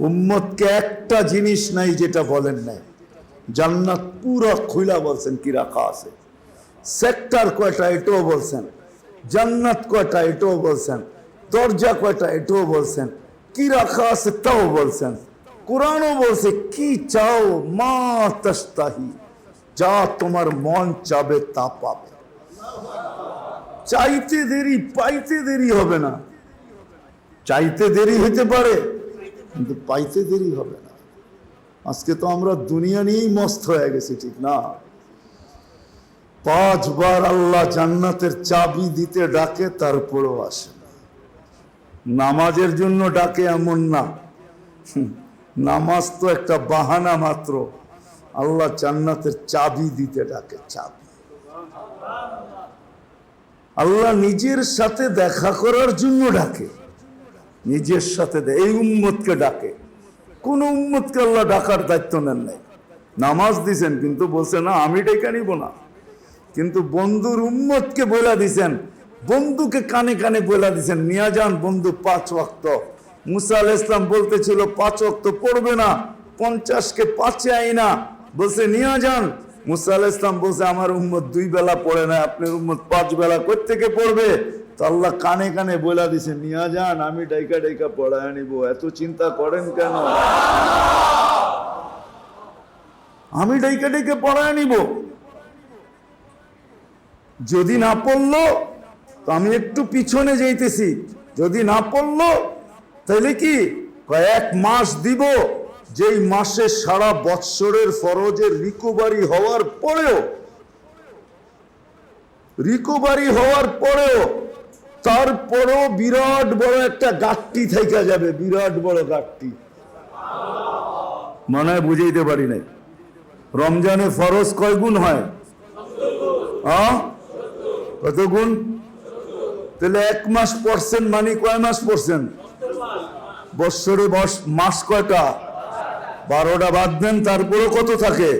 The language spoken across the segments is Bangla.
উম্মতকে একটা জিনিস নাই যেটা বলেন নাই। জান্নাত পুরো খুলা বলছেন, কি রাখা আছে। সেক্টর কয়টা এটাও বলছেন, জান্নাত কয়টা এটাও বলছেন, দরজা কয়টা এটাও বলছেন, কি রাখা আছে তাও বলছেন। কোরআনও বলছে, কি চাও মা তস্তাহি যা তোমার মন চাবে তা পাবে। চাইতে দেরি, পাইতে দেরি হবে না। চাইতে দেরি হতে পারে কিন্তু পাইতে দেরি হবে না। আজকে তো আমরা দুনিয়া নিয়েই মস্ত হয়ে গেছি, ঠিক না? পাঁচবার আল্লাহ জান্নাতের চাবি দিতে ডাকে, তারপরেও আসে না। নামাজের জন্য ডাকে এমন না। নামাজ তো একটা বাহানা মাত্র। আল্লাহ জান্নাতের চাবি দিতে ডাকে, চাবি। আল্লাহ নিজের সাথে দেখা করার জন্য ডাকে। নিজের সাথে দে- এই উম্মতকে ডাকে। কোন উম্মতকে আল্লাহ ডাকার দায়িত্ব নেন নাই। নামাজ দিছেন, কিন্তু বলছে, না, আমি ডেকে নিব না। কিন্তু বন্ধুর উম্মতকে বলে দিছেন। বন্ধুকে কানে কানে বলে দিছেন, নিয়া যান বন্ধু, পাঁচ ওয়াক্ত। মুসা আল ইসলাম বলতেছিল, পাঁচ ওয়াক্ত পড়বে না, পঞ্চাশকে পাঁচে আই না বলছে, নিয়া যান। মুসা আল ইসলাম বলছে, আমার উম্মত দুই বেলা পড়ে না আপনার উম্মত পাঁচ বেলা থেকে পড়বে? তো আল্লাহ কানে কানে বলে দিছে, নিয়া যান, আমি ডাইকা ডাইকা পড়ায় নিব এত চিন্তা করেন কেন? আমি ডাইকা পড়ায় নিব যদি না পড়ল, তো আমি একটু পিছনে যাইতেছি। যদি না পড়ল তাহলে কি? কয়েক মাস দিব। যেই মাসে সারা বৎসরের ফরজের রিকভারি হওয়ার পরেও, রিকোভারি হওয়ার পরেও, তারপরেও বিরাট বড় একটা গাঠটি থেকে যাবে, বিরাট বড় গাঠটি মনে হয় বুঝাইতে পারি নাই। রমজানে ফরজ কয় গুণ হয়? কত গুণ? তাহলে এক মাস পড়ছেন মানে কয় মাস পড়ছেন? বৎসরে বস মাস কয়টা? বারোটা বাদ দেন তারপরে কত থাকে?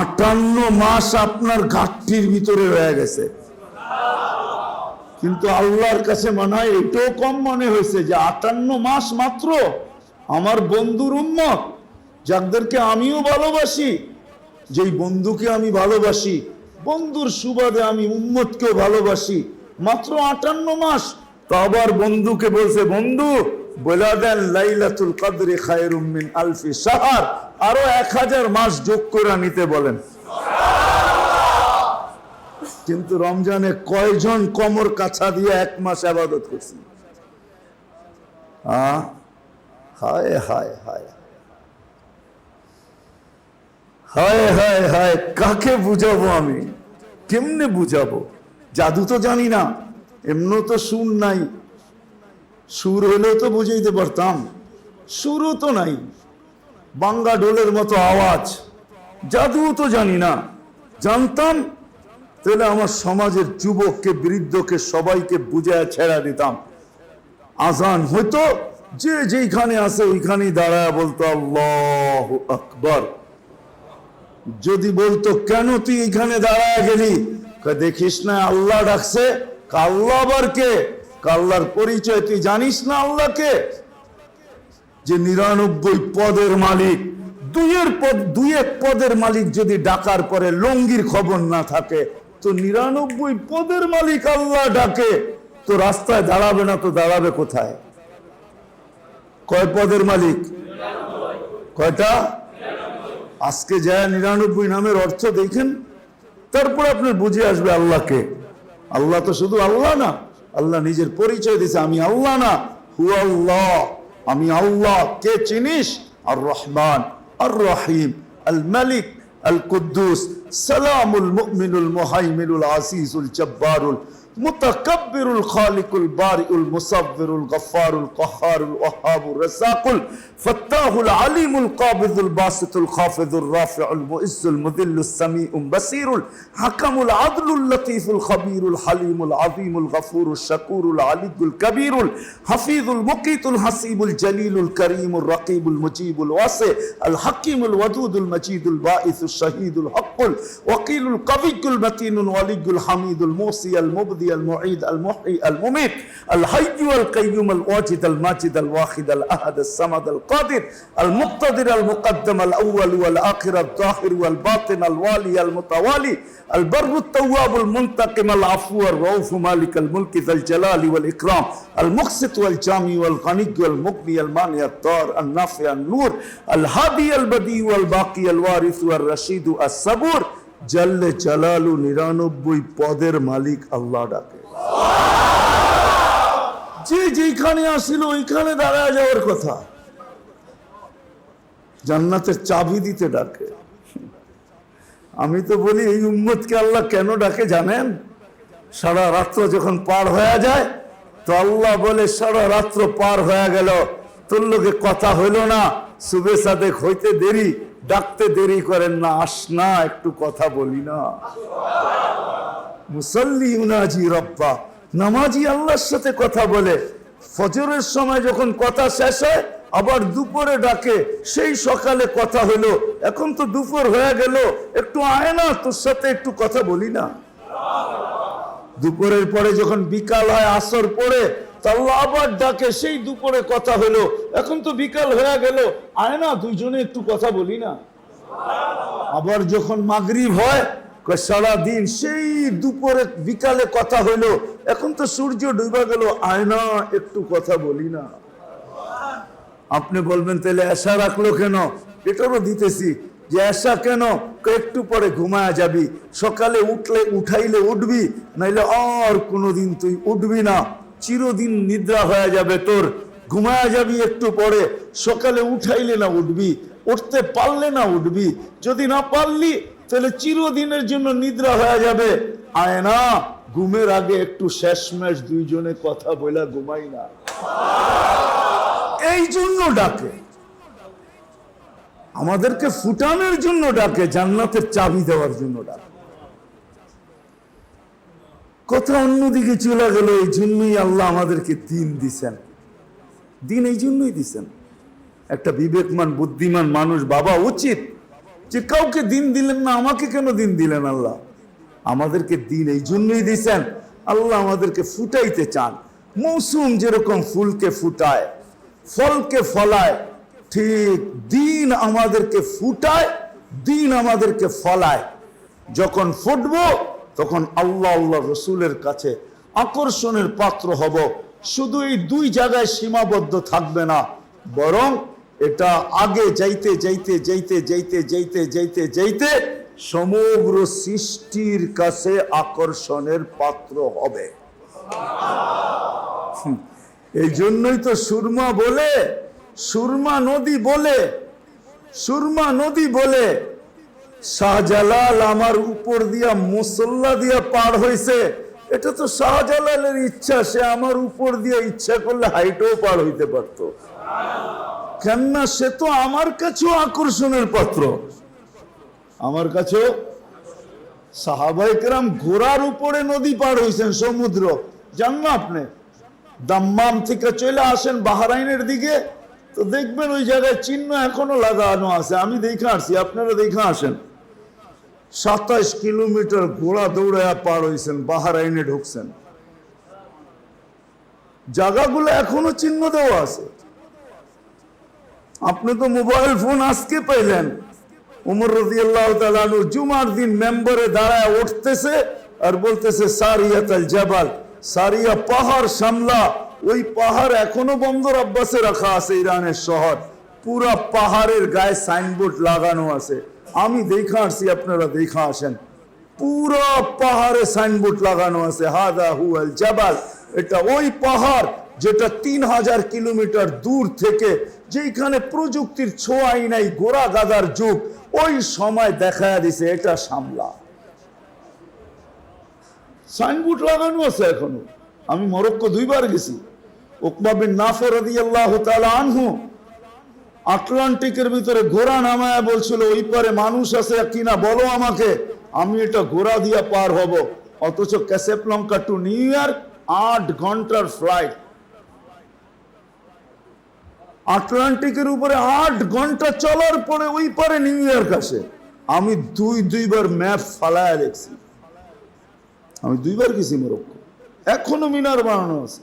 আটান্ন মাস আপনার ঘাটতির ভিতরে রয়ে গেছে। কিন্তু আল্লাহর কাছে মনে হয় এটাও কম মনে হয়েছে যে আটান্ন মাস মাত্র আমার বন্ধুর উম্মত, যাদেরকে আমিও ভালোবাসি, যেই বন্ধুকে আমি ভালোবাসি, বন্ধুর সুবাদে আমি উম্মতকেও ভালোবাসি। মাত্র আটান্ন মাস। তো আবার বন্ধুকে বলছে, বন্ধু বলে দেন লাইলাতুল কদরে খায়রুম মিন আলফি সাহার আরও এক হাজার মাস যোগ করে নিতে বলেন। কিন্তু রমজানে কয়জন কমর কাছা দিয়ে এক মাস আবাদত করছি? হায় হায় হায়। হায় হায় কাকে বুঝাবো আমি? কেমনে বুঝাবো? জাদু তো জানি না। এমন তো সুর নাই। সুর হলেও তো বুঝাইতে পারতাম। সুরও তো নাই। বাঙ্গা ডোলের মতো আওয়াজ। জাদুও তো জানি না। জানতাম, তাহলে আমার সমাজের যুবককে, বৃদ্ধকে, সবাইকে বুঝায় ছেড়া দিতাম। আজান হয়তো যে যেইখানে আছে ওইখানেই দাঁড়ায় বলতো, আল্লাহ আকবর। যদি বলতো, কেন তুই এখানে দাঁড়ায় গেলি? দেখিস না, আল্লাহ ডাকছে। আল্লাহ আবার কা? আল্লাহর পরিচয় তুই জানিস না আল্লাহকে? যে নিরানব্বই পদের মালিক, দুইয়ের পদ দুই এক পদের মালিক যদি ডাকার পরে লঙ্গির খবর না থাকে, তো নিরানব্বই পদের মালিক আল্লাহ ডাকে, তো রাস্তায় দাঁড়াবে না, তো দাঁড়াবে কোথায়? কয় পদের মালিক? কয়টা? আজকে যায় নিরানব্বই নামের অর্থ দেখেন, তারপর আপনার বুঝে আসবে আল্লাহকে। আল্লাহ তো শুধু আল্লাহ না আল্লাহ নিজের পরিচয় দিছে, আমি আল্লাহ না হু আল্লাহ। আমি আল্লাহ, কে চিনিস? আর রহমান আর রহিম আল মালিক আল কুদ্দুস সালামুল মুমিনুল মুহাইমিনুল আসিসুল জব্বারুল। متكبر الخالق البارئ المصور الغفار القهار الوهاب الرزاق الفتاح العليم القابض الباسط الخافض الرافع المؤز المذل السميع بصير الحكم العدل اللطيف الخبير الحليم العظيم الغفور الشكور العلي الكبير الحفيظ المقيت الحسيب الجليل الكريم الرقيب المجيب الواسع الحكيم الودود المجيد البائث الشهيد الحق الوكيل القوي المتين الولي الحميد الموصي المبدي المعيد المحيي المميت الحي القيوم الواجد الماجد الواحد الأحد الصمد القادر المقتدر المقدم الأول والآخر الظاهر والباطن الوالي المتوالي البر التواب المنتقم العفو الرؤوف مالك الملك ذا الجلال والإكرام المقسط والجامي والغني والمغني المانع الضار النافع النور الهادي البديع والباقي الوارث والرشيد الصبور জাল্লে চালালু নিরানব্বই পদের মালিক আল্লাহ ডাকে। যে যেখানে আসিল, ওইখানে দাঁড়ায় যাওয়ার কথা। জান্নাতের চাবি দিতে ডাকে। আমি তো বলি, এই উম্মতকে আল্লাহ কেন ডাকে জানেন? সারা রাত্র যখন পার হয়ে যায়, তো আল্লাহ বলে, সারা রাত্র পার হয়ে গেল। তোর লোকে কথা হইল না। শুভে সাদেক হইতে দেরি। ডাকতে দেরি করেন না, আস না, একটু কথা বলি না। মুসল্লি উনাজি রব্বা, নামাজি আল্লাহর সাথে কথা বলে। ফজরের সময় যখন কথা শেষ হয়, আবার দুপুরে ডাকে। সেই সকালে কথা হলো, এখন তো দুপুর হয়ে গেল, একটু আয় না, তোর সাথে একটু কথা বলি না। দুপুরের পরে যখন বিকাল হয়, আসর পরে আবার ডাকে, সেই দুপুরে কথা হলো। এখন তো বিকাল হয়ে গেল। আয় না, দুইজনে একটু কথা বলি না। আবার যখন মাগরিব হয় সারাদিন সেই দুপুরে বিকালে কথা হইল এখন তো সূর্য ডুবা গেল। আয় না, একটু কথা বলি না। আপনি বলবেন, তাহলে আশা রাখল কেন? এটারও দিতেছি যে, আশা কেন? একটু পরে ঘুমায়া যাবি। সকালে উঠলে, উঠাইলে উঠবি, নাইলে আর কোনোদিন তুই উঠবি না। চিরদিন নিদ্রা হয়ে যাবে তোর। ঘুমায়া যাবি একটু পরে। সকালে উঠাইলে না উঠবি, উঠতে পারলে না উঠবি। যদি না পারলি, তাহলে চিরদিনের জন্য নিদ্রা হয়ে যাবে। আয় না ঘুমের আগে একটু শেষমেশ দুইজনে কথা বইলা ঘুমাই না। এই জন্য ডাকে। আমাদেরকে ফুটানোর জন্য ডাকে, জান্নাতের চাবি দেওয়ার জন্য ডাকে। কথা অন্যদিকে চলে গেল, এই জন্যই আল্লাহ আমাদেরকে দিন দিছেন। দিন এই জন্যই দিছেন। একটা বিবেকমান, বুদ্ধিমান মানুষ বাবা উচিত যে কাউকে দিন দিলেন না, আমাকে কেন দিন দিলেন আল্লাহ? আমাদেরকে দিন এই জন্যই দিছেন, আল্লাহ আমাদেরকে ফুটাইতে চান। মৌসুম যেরকম ফুলকে ফুটায়, ফলকে ফলায়, ঠিক দিন আমাদেরকে ফুটায়, দিন আমাদেরকে ফলায়। যখন ফুটবো তখন আল্লাহ আল্লাহ রসুলের কাছে আকর্ষণের পাত্র হব। শুধু এই দুই জায়গায় সীমাবদ্ধ থাকবে না, বরং এটা আগে যাইতে যাইতে যাইতে যাইতে যাইতে যাইতে যাইতে সমগ্র সৃষ্টির কাছে আকর্ষণের পাত্র হবে। এই জন্যই তো সুরমা বলে, সুরমা নদী বলে, সুরমা নদী বলে শাহজালাল আমার উপর দিয়া মুসল্লা দিয়া পার হইছে। এটা তো শাহজালালের ইচ্ছা, সে আমার উপর দিয়ে ইচ্ছা করলে হাইটেও পার হইতে পারতো। কেননা সে তো আমার কাছেও আকর্ষণের পাত্র। আমার কাছেও সাহাবাইকরাম ঘোড়ার উপরে নদী পার হইছেন সমুদ্র। জান না আপনি? দাম্মাম থেকে চলে আসেন বাহারাইনের দিকে, তো দেখবেন ওই জায়গায় চিহ্ন এখনও লাগানো আছে। আমি দেখে আসছি, আপনারা দেখে আসেন। সাতাইশ কিলোমিটার ঘোড়া দৌড়ায় পার হইছেন, বাহারাইনে ঢুকছেন। জায়গাগুলো এখনও চিহ্ন দেওয়া আছে। আপনি তো মোবাইল ফোন আজকে পাইলেন। উমর রদি আল্লাহ জুমার দিন মেম্বারে দাঁড়ায় উঠতেছে আর বলতেছে, সারিয়াতাল জাবাল, সারিয়া পাহাড় সামলা। ওই পাহাড় এখনও বন্দর আব্বাসে রাখা আছে ইরানের শহর। পুরা পাহাড়ের গায়ে সাইনবোর্ড লাগানো আছে। আমি দেখা আসছি, আপনারা দেখা আসেন। পুরো পাহাড়ে সাইনবোর্ড লাগানো আছে। হাদা হুয়াল জাবাল। এটা ওই পাহাড় যেটা তিন হাজার কিলোমিটার দূর থেকে যেখানে প্রযুক্তির ছোঁয়াই নাই গোড়া গাদার যুগ, ওই সময় দেখা দিছে, এটা সামলা। সাইনবোর্ড লাগানো আছে এখনও। আমি মরক্কো দুইবার গেছি। ওকবা বিন নাফর আল্লাহ তাআলা আনহু আটলান্টিকের ভিতরে ঘোড়া নামায় বলছিল, ওই পারে মানুষ আছে কিনা বলো আমাকে। আমি এটা ঘোড়া দিয়া পার হব। অথচ ক্যাসেপ্লঙ্কা টু নিউ ইয়র্ক, আট ঘণ্টার ফ্লাইট আটলান্টিকের উপরে আট ঘণ্টা চলার পরে ওই পারে নিউ ইয়র্ক আসে। আমি দুই, দুইবার ম্যাপ ফালায় দেখছি। আমি দুইবার গেছি মরক্কো। এখনও মিনার বানানো আছে।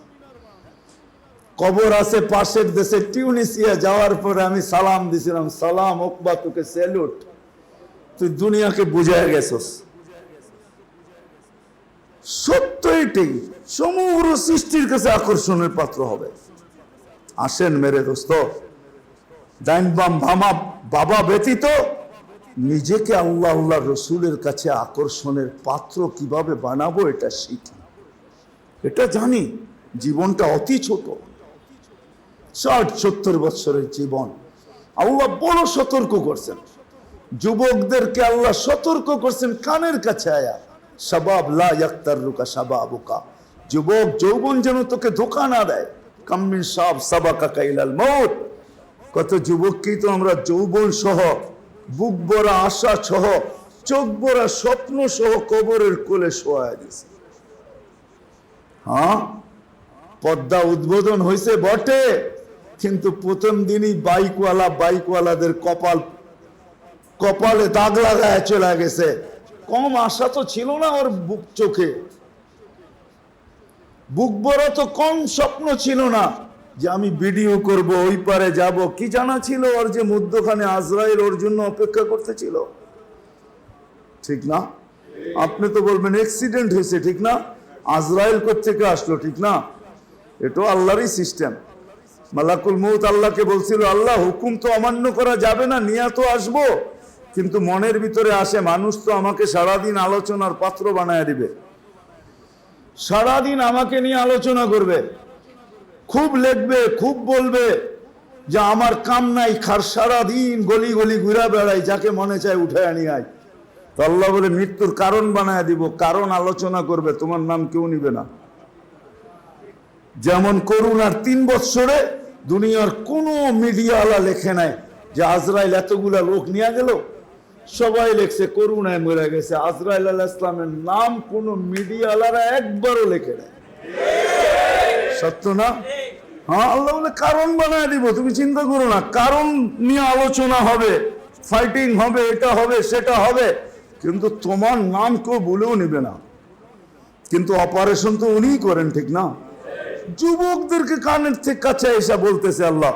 কবর আছে পাশের দেশে টিউনিসিয়া যাওয়ার পরে আমি সালাম দিছিলাম, সালাম ওকবা, তোকে স্যালুট। তুই দুনিয়াকে বুঝায় গেছস। সত্য এটাই সমগ্র সৃষ্টির কাছে আকর্ষণের পাত্র হবে। আসেন মেরে দোস্ত বাবা ব্যতীত নিজেকে আল্লাহ আল্লাহ রসুলের কাছে আকর্ষণের পাত্র কীভাবে বানাবো এটা শিখি। এটা জানি, জীবনটা অতি ছোট। ষাট, সত্তর বছরের জীবন। আল্লাহ বড় সতর্ক করছেন। যুবকদেরকে আল্লাহ সতর্ক করছেন কানের কাছে আয়া। সবাব লা ইয়াক্তার রুকা সাবাবুকা। যুবক, যৌবন যেন তোকে ধোকা না দেয়। কাম্মিন সাব সাবাকা কাইলাল মৌত কত যুবককেই তো আমরা যৌবন সহ, বুক ভরা আশা সহ, চোখ ভরা স্বপ্ন সহ কবরের কোলে শোয়া দিছে হ্যাঁ? পদ্মা উদ্বোধন হয়েছে বটে। কিন্তু প্রথম দিনই বাইকওয়ালা বাইকওয়ালাদের কপাল, কপালে দাগ লাগায় চলে গেছে। কম আশা তো ছিল না ওর বুক চোখে। বুক বড় তো কম স্বপ্ন ছিল না যে আমি ভিডিও করব, ওই পারে যাব। কি জানা ছিল ওর যে মধ্যখানে আজরাইল ওর জন্য অপেক্ষা করতেছিল ঠিক না? আপনি তো বলবেন অ্যাক্সিডেন্ট হয়েছে, ঠিক না? আজরাইল থেকে আসলো, ঠিক না? এটাও আল্লাহরই সিস্টেম মালাকুল মৌত আল্লাহকে বলছিল, আল্লাহ, হুকুম তো অমান্য করা যাবে না নিয়ে তো আসব। কিন্তু মনের ভিতরে আসে, মানুষ তো আমাকে সারাদিন আলোচনার পাত্র বানায় দিবে। সারাদিন আমাকে নিয়ে আলোচনা করবে। খুব লিখবে, খুব বলবে যে আমার কাম নাই, খার সারাদিন গলি গলি ঘুরা বেড়াই যাকে মনে চায় উঠে আনি আয়। তো আল্লাহ বলে, মৃত্যুর কারণ বানায় দিব, কারণ আলোচনা করবে, তোমার নাম কেউ নিবে না। যেমন করুণার তিন বৎসরে দুনিয়ার কোনো মিডিয়াওয়ালা লেখে নাই যে আজরাইল এতগুলা লোক নিয়ে গেল। সবাই লেখছে করুণায় মরে গেছে। আজরাইল আল্লাহ ইসলামের নাম কোনো মিডিয়াওয়ালারা একবারও লেখে নেয় সত্য না? হ্যাঁ আল্লাহ বলে কারণ বানায় দিব, তুমি চিন্তা করো না। কারণ নিয়ে আলোচনা হবে ফাইটিং হবে, এটা হবে, সেটা হবে। কিন্তু তোমার নাম কেউ বলেও নেবে না। কিন্তু অপারেশন তো উনিই করেন, ঠিক না? যুবকদেরকে কানের থেকে কাছে এসে বলতেছে, আল্লাহ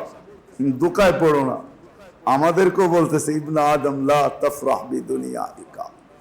দোকায় পড়ো না। আমাদেরকেও বলতেছে, ইবনা আদম লা তফরাহ দুনিয়া